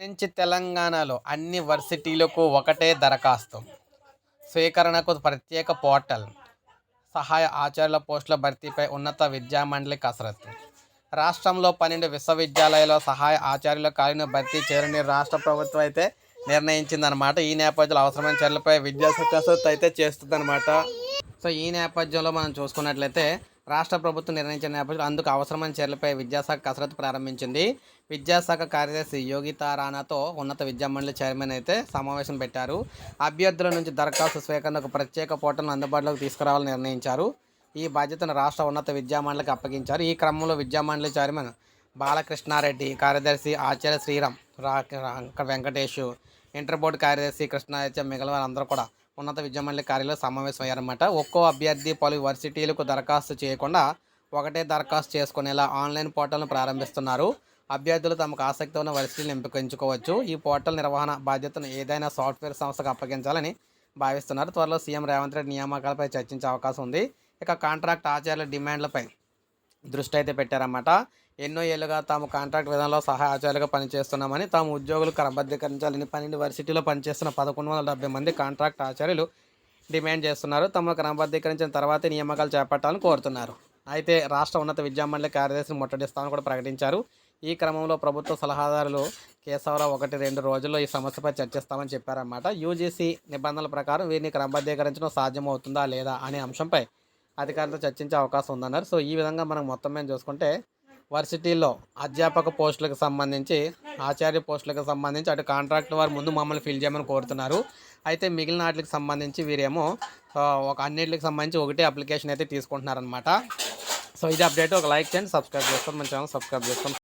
నుంచి తెలంగాణలో అన్ని వర్సిటీలకు ఒకటే దరఖాస్తు. స్వీకరణకు ప్రత్యేక పోర్టల్. సహాయ ఆచార్యుల పోస్టుల భర్తీపై ఉన్నత విద్యామండలి కసరత్తు. రాష్ట్రంలో పన్నెండు విశ్వవిద్యాలయాల్లో సహాయ ఆచార్యుల ఖాళీని భర్తీ చేయాలని రాష్ట్ర ప్రభుత్వం అయితే నిర్ణయించిందనమాట ఈ నేపథ్యంలో అవసరమైన చర్యలపై విద్యాశాఖ కసరత్తు అయితే చేస్తుందన్నమాట. సో ఈ నేపథ్యంలో మనం చూసుకున్నట్లయితే రాష్ట్ర ప్రభుత్వం నిర్ణయించిన నేపథ్యంలో అందుకు అవసరమైన చర్యలపై విద్యాశాఖ కసరత్తు ప్రారంభించింది. విద్యాశాఖ కార్యదర్శి యోగితా రాణాతో ఉన్నత విద్యామండలి చైర్మన్ అయితే సమావేశం పెట్టారు. అభ్యర్థుల నుంచి దరఖాస్తు స్వీకరణకు ప్రత్యేక పోర్టల్ను అందుబాటులోకి తీసుకురావాలని నిర్ణయించారు. ఈ బాధ్యతను రాష్ట్ర ఉన్నత విద్యామండలికి అప్పగించారు. ఈ క్రమంలో విద్యామండలి చైర్మన్ బాలకృష్ణారెడ్డి కార్యదర్శి ఆచార్య శ్రీరామ్ రా వెంకటేష్ ఇంటర్ బోర్డు కార్యదర్శి కృష్ణాచార్య మిగిలిన వారందరూ కూడా ఉన్నత విద్యామండలి కార్యాలయం సమావేశమయ్యారన్నమాట. ఒక్కో అభ్యర్థి పలు వర్సిటీలకు దరఖాస్తు చేయకుండా ఒకటే దరఖాస్తు చేసుకునేలా ఆన్లైన్ పోర్టల్ను ప్రారంభిస్తున్నారు. అభ్యర్థులు తమకు ఆసక్తి ఉన్న వర్సిటీలను ఎంపికించుకోవచ్చు. ఈ పోర్టల్ నిర్వహణ బాధ్యతను ఏదైనా సాఫ్ట్వేర్ సంస్థకు అప్పగించాలని భావిస్తున్నారు. త్వరలో సీఎం రేవంత్ రెడ్డి నియామకాలపై చర్చించే అవకాశం ఉంది. ఇక కాంట్రాక్ట్ ఆచార్యుల డిమాండ్లపై దృష్టి అయితే పెట్టారన్నమాట. ఎన్నో ఏళ్ళుగా తాము కాంట్రాక్ట్ విధానంలో సహాయ ఆచార్యులుగా పనిచేస్తున్నామని తాము ఉద్యోగులు క్రమబద్ధీకరించాలని పన్నెండు వర్సిటీలో పనిచేస్తున్న పదకొండు వందల డెబ్బై మంది కాంట్రాక్ట్ ఆచార్యులు డిమాండ్ చేస్తున్నారు. తమను క్రమబద్ధీకరించిన తర్వాతే నియామకాలు చేపట్టాలని కోరుతున్నారు. అయితే రాష్ట్ర ఉన్నత విద్యామండలి కార్యదర్శిని ముట్టడిస్తామని కూడా ప్రకటించారు. ఈ క్రమంలో ప్రభుత్వ సలహాదారులు కేశవరావు ఒకటి రెండు రోజుల్లో ఈ సమస్యపై చర్చిస్తామని చెప్పారన్నమాట. యూజీసీ నిబంధనల ప్రకారం వీరిని క్రమబద్ధీకరించడం సాధ్యమవుతుందా లేదా అనే అంశంపై అధికారులతో చర్చించే అవకాశం ఉందన్నారు. సో ఈ విధంగా మనం మొత్తం మేము చూసుకుంటే వర్సిటీలో అధ్యాపక పోస్టులకు సంబంధించి ఆచార్య పోస్టులకు సంబంధించి అటు కాంట్రాక్ట్ వారు ముందు మమ్మల్ని ఫిల్ చేయమని కోరుతున్నారు. అయితే మిగిలిన వాటికి సంబంధించి వీరేమో ఒక అన్నిటికి సంబంధించి ఒకటే అప్లికేషన్ అయితే తీసుకుంటున్నారనమాట సో ఇది అప్డేట్. ఒక లైక్ చేయండి సబ్స్క్రైబ్ చేసుకోండి. మన ఛానల్ సబ్స్క్రైబ్ చేసుకోండి.